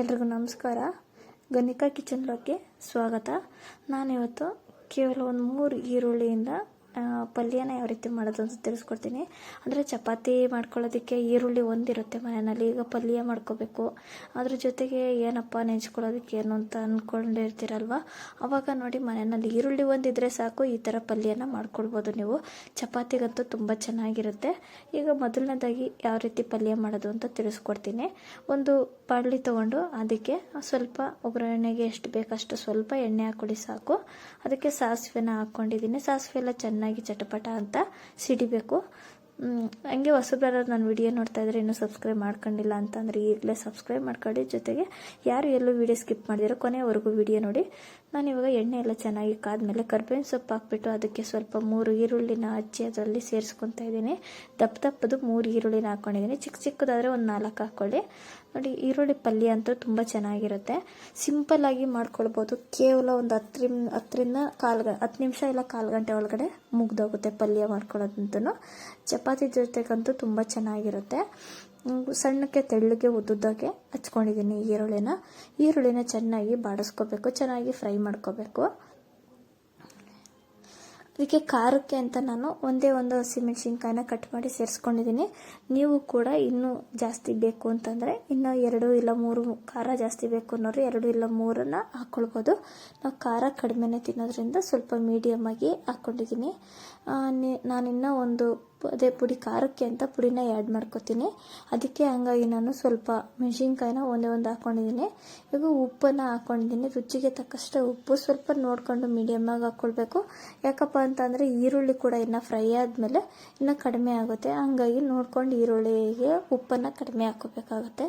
ಎಲ್ರಿಗೂ ನಮಸ್ಕಾರ. ಗಣಿಕಾ ಕಿಚನ್ಲೋಕ್ಕೆ ಸ್ವಾಗತ. ನಾನಿವತ್ತು ಕೇವಲ ಒಂದು ಮೂರು ಈರುಳ್ಳಿಯಿಂದ ಪಲ್ಯನ ಯಾವ ರೀತಿ ಮಾಡೋದು ಅಂತ ತಿಳಿಸ್ಕೊಡ್ತೀನಿ. ಅಂದರೆ ಚಪಾತಿ ಮಾಡ್ಕೊಳ್ಳೋದಕ್ಕೆ ಈರುಳ್ಳಿ ಒಂದಿರುತ್ತೆ ಮನೆಯಲ್ಲಿ, ಈಗ ಪಲ್ಯ ಮಾಡ್ಕೋಬೇಕು. ಅದ್ರ ಜೊತೆಗೆ ಏನಪ್ಪ ನೆಂಚ್ಕೊಳ್ಳೋದಕ್ಕೆ ಏನು ಅಂತ ಅಂದ್ಕೊಂಡಿರ್ತೀರಲ್ವ ಅವಾಗ ನೋಡಿ ಮನೆಯಲ್ಲಿ ಈರುಳ್ಳಿ ಒಂದಿದ್ರೆ ಸಾಕು, ಈ ಥರ ಪಲ್ಯನ ಮಾಡ್ಕೊಳ್ಬೋದು ನೀವು. ಚಪಾತಿಗಂತೂ ತುಂಬ ಚೆನ್ನಾಗಿರುತ್ತೆ. ಈಗ ಮೊದಲನೇದಾಗಿ ಯಾವ ರೀತಿ ಪಲ್ಯ ಮಾಡೋದು ಅಂತ ತಿಳಿಸ್ಕೊಡ್ತೀನಿ. ಒಂದು ಬಾಣಲಿ ತೊಗೊಂಡು ಅದಕ್ಕೆ ಸ್ವಲ್ಪ ಒಗ್ಗರಣೆಗೆ ಎಷ್ಟು ಬೇಕಷ್ಟು ಸ್ವಲ್ಪ ಎಣ್ಣೆ ಹಾಕೊಳ್ಳಿ ಸಾಕು. ಅದಕ್ಕೆ ಸಾಸಿವೆನ ಹಾಕ್ಕೊಂಡಿದ್ದೀನಿ. ಸಾಸಿವೆ ಎಲ್ಲ ಚೆನ್ನಾಗಿ ಚಟಪಟ ಅಂತ ಸಿಡಿಬೇಕು. ಹಂಗೆ ಹೊಸಬ್ರ ನಾನು ವಿಡಿಯೋ ನೋಡ್ತಾ ಇದ್ರೆ ಇನ್ನೂ ಸಬ್ಸ್ಕ್ರೈಬ್ ಮಾಡ್ಕೊಂಡಿಲ್ಲ ಅಂತಂದರೆ ಈಗಲೇ ಸಬ್ಸ್ಕ್ರೈಬ್ ಮಾಡ್ಕೊಳ್ಳಿ. ಜೊತೆಗೆ ಯಾರು ಎಲ್ಲೂ ವಿಡಿಯೋ ಸ್ಕಿಪ್ ಮಾಡಿದಿರೋ ಕೊನೆವರೆಗೂ ವಿಡಿಯೋ ನೋಡಿ. ನಾನು ಇವಾಗ ಎಣ್ಣೆ ಎಲ್ಲ ಚೆನ್ನಾಗಿ ಕಾದ್ಮೇಲೆ ಕರ್ಬೇವಿನ ಸೊಪ್ಪು ಹಾಕ್ಬಿಟ್ಟು ಅದಕ್ಕೆ ಸ್ವಲ್ಪ ಮೂರು ಈರುಳ್ಳಿನ ಹಚ್ಚಿ ಅದರಲ್ಲಿ ಸೇರಿಸ್ಕೊತಾ ಇದ್ದೀನಿ. ದಪ್ಪ ದಪ್ಪದು ಮೂರು ಈರುಳ್ಳಿನ ಹಾಕ್ಕೊಂಡಿದ್ದೀನಿ ಚಿಕ್ಕ ಚಿಕ್ಕದಾದರೆ ಒಂದು ನಾಲ್ಕು ಹಾಕ್ಕೊಳ್ಳಿ ನೋಡಿ, ಈರುಳ್ಳಿ ಪಲ್ಯ ಅಂತೂ ತುಂಬ ಚೆನ್ನಾಗಿರುತ್ತೆ. ಸಿಂಪಲ್ ಆಗಿ ಮಾಡ್ಕೊಳ್ಬೋದು. ಕೇವಲ ಒಂದು ಹತ್ತರಿಂದ ಹತ್ತರಿಂದ ಕಾಲು ಗ, ಹತ್ತು ನಿಮಿಷ ಇಲ್ಲ ಕಾಲು ಗಂಟೆ ಒಳಗಡೆ ಮುಗ್ದೋಗುತ್ತೆ ಪಲ್ಯ ಮಾಡ್ಕೊಳ್ಳೋದಂತೂ ಚಪಾತಿ ಜೊತೆಗಂತೂ ತುಂಬ ಚೆನ್ನಾಗಿರುತ್ತೆ. ಸಣ್ಣಕ್ಕೆ ತೆಳ್ಳಗೆ ಉದ್ದುದ್ದಾಗೆ ಹಚ್ಕೊಂಡಿದ್ದೀನಿ ಈರುಳ್ಳಿನ. ಈರುಳ್ಳಿನ ಚೆನ್ನಾಗಿ ಬಾಡಿಸ್ಕೋಬೇಕು, ಚೆನ್ನಾಗಿ ಫ್ರೈ ಮಾಡ್ಕೋಬೇಕು. ಅದಕ್ಕೆ ಖಾರಕ್ಕೆ ಅಂತ ನಾನು ಒಂದೇ ಒಂದು ಹಸಿಮೆಣಸಿನ್ಕಾಯಿನ ಕಟ್ ಮಾಡಿ ಸೇರಿಸ್ಕೊಂಡಿದ್ದೀನಿ ನೀವು ಕೂಡ ಇನ್ನೂ ಜಾಸ್ತಿ ಬೇಕು ಅಂತಂದರೆ ಇನ್ನೂ ಎರಡು ಇಲ್ಲ ಮೂರು ಖಾರ ಜಾಸ್ತಿ ಬೇಕು ಅನ್ನೋರು ಎರಡು ಇಲ್ಲ ಮೂರನ್ನು ಹಾಕ್ಕೊಳ್ಬೋದು ನಾವು ಖಾರ ಕಡಿಮೆನೇ ತಿನ್ನೋದ್ರಿಂದ ಸ್ವಲ್ಪ ಮೀಡಿಯಮ್ ಆಗಿ ಹಾಕ್ಕೊಂಡಿದ್ದೀನಿ ನಾನಿನ್ನೂ ಒಂದು ಅದೇ ಪುಡಿ, ಖಾರಕ್ಕೆ ಅಂತ ಪುಡಿನ ಆ್ಯಡ್ ಮಾಡ್ಕೊತೀನಿ. ಅದಕ್ಕೆ ಹಂಗಾಗಿ ನಾನು ಸ್ವಲ್ಪ ಮೆಣಸಿನ್ಕಾಯಿನ ಒಂದೇ ಒಂದು ಹಾಕ್ಕೊಂಡಿದ್ದೀನಿ ಈಗ ಉಪ್ಪನ್ನು ಹಾಕ್ಕೊಂಡಿದ್ದೀನಿ ರುಚಿಗೆ ತಕ್ಕಷ್ಟು ಉಪ್ಪು ಸ್ವಲ್ಪ ನೋಡಿಕೊಂಡು ಮೀಡಿಯಮ್ಮಾಗಿ ಹಾಕ್ಕೊಳ್ಬೇಕು ಯಾಕಪ್ಪ ಅಂತಂದರೆ ಈರುಳ್ಳಿ ಕೂಡ ಇನ್ನು ಫ್ರೈ ಆದಮೇಲೆ ಇನ್ನು ಕಡಿಮೆ ಆಗುತ್ತೆ. ಹಂಗಾಗಿ ನೋಡ್ಕೊಂಡು ಈರುಳ್ಳಿಗೆ ಉಪ್ಪನ್ನು ಕಡಿಮೆ ಹಾಕ್ಕೋಬೇಕಾಗತ್ತೆ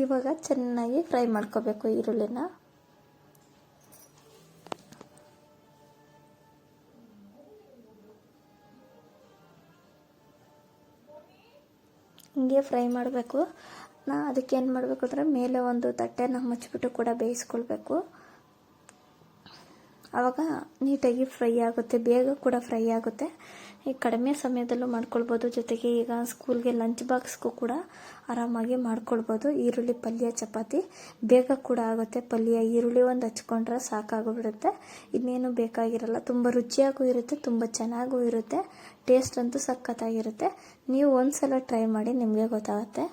ಇವಾಗ ಚೆನ್ನಾಗಿ ಫ್ರೈ ಮಾಡ್ಕೋಬೇಕು ಈರುಳ್ಳಿನ. ಹಿಂಗೆ ಫ್ರೈ ಮಾಡಬೇಕು. ನಾ ಅದಕ್ಕೆ ಏನು ಮಾಡಬೇಕು ಅಂದರೆ, ಮೇಲೆ ಒಂದು ತಟ್ಟೆನ ಮುಚ್ಚಿಬಿಟ್ಟು ಕೂಡ ಬೇಯಿಸ್ಕೊಳ್ಬೇಕು. ಆವಾಗ ನೀಟಾಗಿ ಫ್ರೈ ಆಗುತ್ತೆ, ಬೇಗ ಕೂಡ ಫ್ರೈ ಆಗುತ್ತೆ. ಈ ಕಡಿಮೆ ಸಮಯದಲ್ಲೂ ಮಾಡ್ಕೊಳ್ಬೋದು. ಜೊತೆಗೆ ಈಗ ಸ್ಕೂಲ್ಗೆ ಲಂಚ್ ಬಾಕ್ಸ್ಗೂ ಕೂಡ ಆರಾಮಾಗಿ ಮಾಡ್ಕೊಳ್ಬೋದು. ಈರುಳ್ಳಿ, ಪಲ್ಯ, ಚಪಾತಿ ಬೇಗ ಕೂಡ ಆಗುತ್ತೆ. ಪಲ್ಯ, ಈರುಳ್ಳಿ ಒಂದು ಹಚ್ಕೊಂಡ್ರೆ ಸಾಕಾಗೋಗ್ಬಿಡುತ್ತೆ ಇನ್ನೇನು ಬೇಕಾಗಿರಲ್ಲ. ತುಂಬ ರುಚಿಯಾಗೂ ಇರುತ್ತೆ, ತುಂಬ ಚೆನ್ನಾಗೂ ಇರುತ್ತೆ. ಟೇಸ್ಟ್ ಅಂತೂ ಸಖತ್ತಾಗಿರುತ್ತೆ. ನೀವು ಒಂದ್ಸಲ ಟ್ರೈ ಮಾಡಿ ನಿಮಗೆ ಗೊತ್ತಾಗುತ್ತೆ.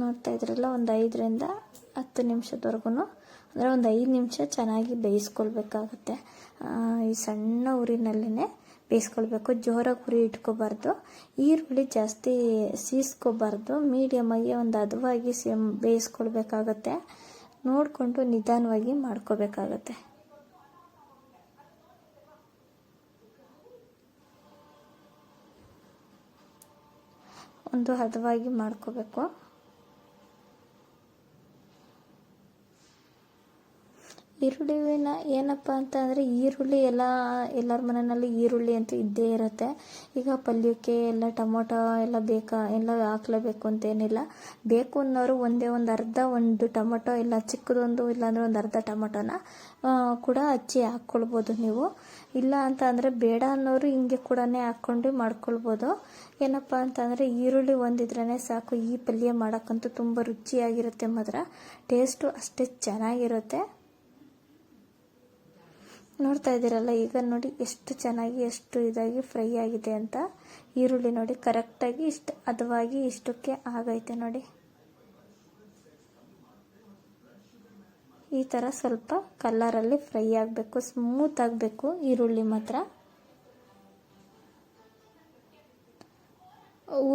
ನೋಡ್ತಾ ಇದ್ರಲ್ಲ ಒಂದು ಐದರಿಂದ ಹತ್ತು ನಿಮಿಷದವರೆಗೂ ಅಂದರೆ ಒಂದು ಐದು ನಿಮಿಷ ಚೆನ್ನಾಗಿ ಬೇಯಿಸ್ಕೊಳ್ಬೇಕಾಗುತ್ತೆ. ಈ ಸಣ್ಣ ಉರಿನಲ್ಲೇ ಬೇಯಿಸ್ಕೊಳ್ಬೇಕು. ಜೋರಾಗಿ ಉರಿ ಇಟ್ಕೋಬಾರ್ದು. ಈರುಳ್ಳಿ ಜಾಸ್ತಿ ಸೀಸ್ಕೋಬಾರ್ದು. ಮೀಡಿಯಮಾಗಿ ಒಂದು ಹದವಾಗಿ ಸೇಮ್ ಬೇಯಿಸ್ಕೊಳ್ಬೇಕಾಗತ್ತೆ. ನೋಡಿಕೊಂಡು ನಿಧಾನವಾಗಿ ಮಾಡ್ಕೋಬೇಕಾಗತ್ತೆ. ಒಂದು ಹದವಾಗಿ ಮಾಡ್ಕೋಬೇಕು. ಈರುಳ್ಳಿನ ಏನಪ್ಪ ಅಂತ ಅಂದರೆ ಈರುಳ್ಳಿ ಎಲ್ಲ, ಎಲ್ಲರ ಮನೆಯಲ್ಲಿ ಈರುಳ್ಳಿ ಅಂತೂ ಇದ್ದೇ ಇರುತ್ತೆ. ಈಗ ಪಲ್ಯಕ್ಕೆ ಎಲ್ಲ ಟೊಮೊಟೊ ಎಲ್ಲ ಬೇಕಾ, ಎಲ್ಲ ಹಾಕ್ಲೇಬೇಕು ಅಂತೇನಿಲ್ಲ. ಬೇಕು ಅನ್ನೋರು ಒಂದೇ ಒಂದು ಅರ್ಧ ಒಂದು ಟೊಮೊಟೊ ಇಲ್ಲ, ಚಿಕ್ಕದೊಂದು ಇಲ್ಲಾಂದರೆ ಒಂದು ಅರ್ಧ ಟೊಮೊಟೊನ ಕೂಡ ಹಚ್ಚಿ ಹಾಕ್ಕೊಳ್ಬೋದು ನೀವು. ಇಲ್ಲ ಅಂತ ಅಂದರೆ ಬೇಡ ಅನ್ನೋರು ಹಿಂಗೆ ಕೂಡ ಹಾಕ್ಕೊಂಡು ಮಾಡ್ಕೊಳ್ಬೋದು. ಏನಪ್ಪ ಅಂತಂದರೆ ಈರುಳ್ಳಿ ಒಂದಿದ್ರೇ ಸಾಕು. ಈ ಪಲ್ಯ ಮಾಡೋಕ್ಕಂತೂ ತುಂಬ ರುಚಿಯಾಗಿರುತ್ತೆ ಮಾತ್ರ. ಟೇಸ್ಟು ಅಷ್ಟೇ ಚೆನ್ನಾಗಿರುತ್ತೆ. ನೋಡ್ತಾ ಇದ್ದೀರಲ್ಲ, ಈಗ ನೋಡಿ ಎಷ್ಟು ಚೆನ್ನಾಗಿ, ಎಷ್ಟು ಇದಾಗಿ ಫ್ರೈ ಆಗಿದೆ ಅಂತ. ಈರುಳ್ಳಿ ನೋಡಿ ಕರೆಕ್ಟಾಗಿ ಇಷ್ಟು ಹದವಾಗಿ ಇಷ್ಟಕ್ಕೆ ಆಗೈತೆ ನೋಡಿ. ಈ ಥರ ಸ್ವಲ್ಪ ಕಲ್ಲರಲ್ಲಿ ಫ್ರೈ ಆಗಬೇಕು ಸ್ಮೂತ್ ಆಗಬೇಕು ಈರುಳ್ಳಿ ಮಾತ್ರ.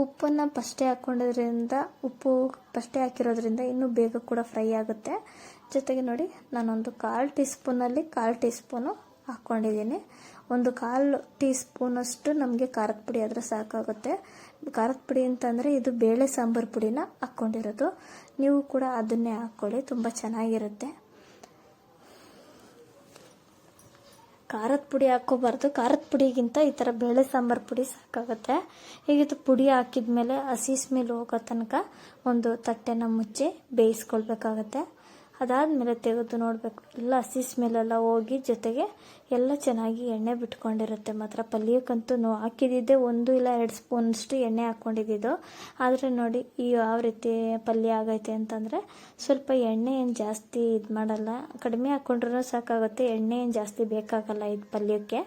ಉಪ್ಪನ್ನು ಫಸ್ಟೇ ಹಾಕ್ಕೊಂಡಿದ್ರಿಂದ ಉಪ್ಪು ಫಸ್ಟೇ ಹಾಕಿರೋದ್ರಿಂದ ಇನ್ನೂ ಬೇಗ ಕೂಡ ಫ್ರೈ ಆಗುತ್ತೆ. ಜೊತೆಗೆ ನೋಡಿ, ನಾನೊಂದು ಕಾಲು ಟೀ ಸ್ಪೂನಲ್ಲಿ ಕಾಲು ಟೀ ಸ್ಪೂನು ಹಾಕ್ಕೊಂಡಿದ್ದೀನಿ ಒಂದು ಕಾಲು ಟೀ ಸ್ಪೂನಷ್ಟು ನಮಗೆ ಖಾರದ ಪುಡಿ ಆದರೆ ಸಾಕಾಗುತ್ತೆ. ಖಾರದ ಪುಡಿ ಅಂತಂದರೆ ಇದು ಬೇಳೆ ಸಾಂಬಾರು ಪುಡಿನ ಹಾಕ್ಕೊಂಡಿರೋದು ನೀವು ಕೂಡ ಅದನ್ನೇ ಹಾಕ್ಕೊಳ್ಳಿ ತುಂಬ ಚೆನ್ನಾಗಿರುತ್ತೆ. ಖಾರದ ಪುಡಿ ಹಾಕೋಬಾರ್ದು. ಖಾರದ ಪುಡಿಗಿಂತ ಈ ಥರ ಬೇಳೆ ಸಾಂಬಾರು ಪುಡಿ ಸಾಕಾಗುತ್ತೆ. ಈಗ ಇದು ಪುಡಿ ಹಾಕಿದ್ಮೇಲೆ ಹಸಿ ಸ್ಮೆಲ್ ಹೋಗೋ ತನಕ ಒಂದು ತಟ್ಟೆನ ಮುಚ್ಚಿ ಬೇಯಿಸ್ಕೊಳ್ಬೇಕಾಗತ್ತೆ. ಅದಾದಮೇಲೆ ತೆಗೆದು ನೋಡಬೇಕು. ಎಲ್ಲ ಹಸಿ ಸ್ಮೆಲ್ಲೆಲ್ಲ ಹೋಗಿ ಜೊತೆಗೆ ಎಲ್ಲ ಚೆನ್ನಾಗಿ ಎಣ್ಣೆ ಬಿಟ್ಕೊಂಡಿರುತ್ತೆ. ಮಾತ್ರ ಪಲ್ಯಕ್ಕಂತೂ ನಾವು ಹಾಕಿದ್ದಿದ್ದೆ ಒಂದು ಇಲ್ಲ ಎರಡು ಸ್ಪೂನಷ್ಟು ಎಣ್ಣೆ ಹಾಕ್ಕೊಂಡಿದ್ದು ಆದರೆ ನೋಡಿ, ಈ ಯಾವ ರೀತಿ ಪಲ್ಯ ಆಗೈತೆ ಅಂತಂದರೆ ಸ್ವಲ್ಪ ಎಣ್ಣೆ ಏನು ಜಾಸ್ತಿ ಇದು ಮಾಡಲ್ಲ. ಕಡಿಮೆ ಹಾಕ್ಕೊಂಡ್ರೂ ಸಾಕಾಗುತ್ತೆ. ಎಣ್ಣೆ ಏನು ಜಾಸ್ತಿ ಬೇಕಾಗಲ್ಲ ಇದು ಪಲ್ಯಕ್ಕೆ.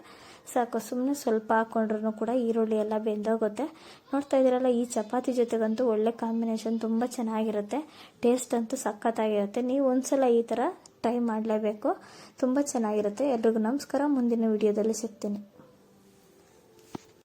ಸಾಕು. ಸುಮ್ಮನೆ ಸ್ವಲ್ಪ ಹಾಕೊಂಡ್ರೂ ಕೂಡ ಈರುಳ್ಳಿ ಎಲ್ಲ ಬೆಂದೋಗುತ್ತೆ. ನೋಡ್ತಾ ಇದ್ದೀರಲ್ಲ, ಈ ಚಪಾತಿ ಜೊತೆಗಂತೂ ಒಳ್ಳೆ ಕಾಂಬಿನೇಷನ್ ತುಂಬ ಚೆನ್ನಾಗಿರುತ್ತೆ. ಟೇಸ್ಟ್ ಅಂತೂ ಸಖತ್ತಾಗಿರುತ್ತೆ. ನೀವು ಒಂದ್ಸಲ ಈ ಥರ ಟ್ರೈ ಮಾಡಲೇಬೇಕು. ತುಂಬ ಚೆನ್ನಾಗಿರುತ್ತೆ. ಎಲ್ರಿಗೂ ನಮಸ್ಕಾರ. ಮುಂದಿನ ವಿಡಿಯೋದಲ್ಲಿ ಸಿಗ್ತೀನಿ.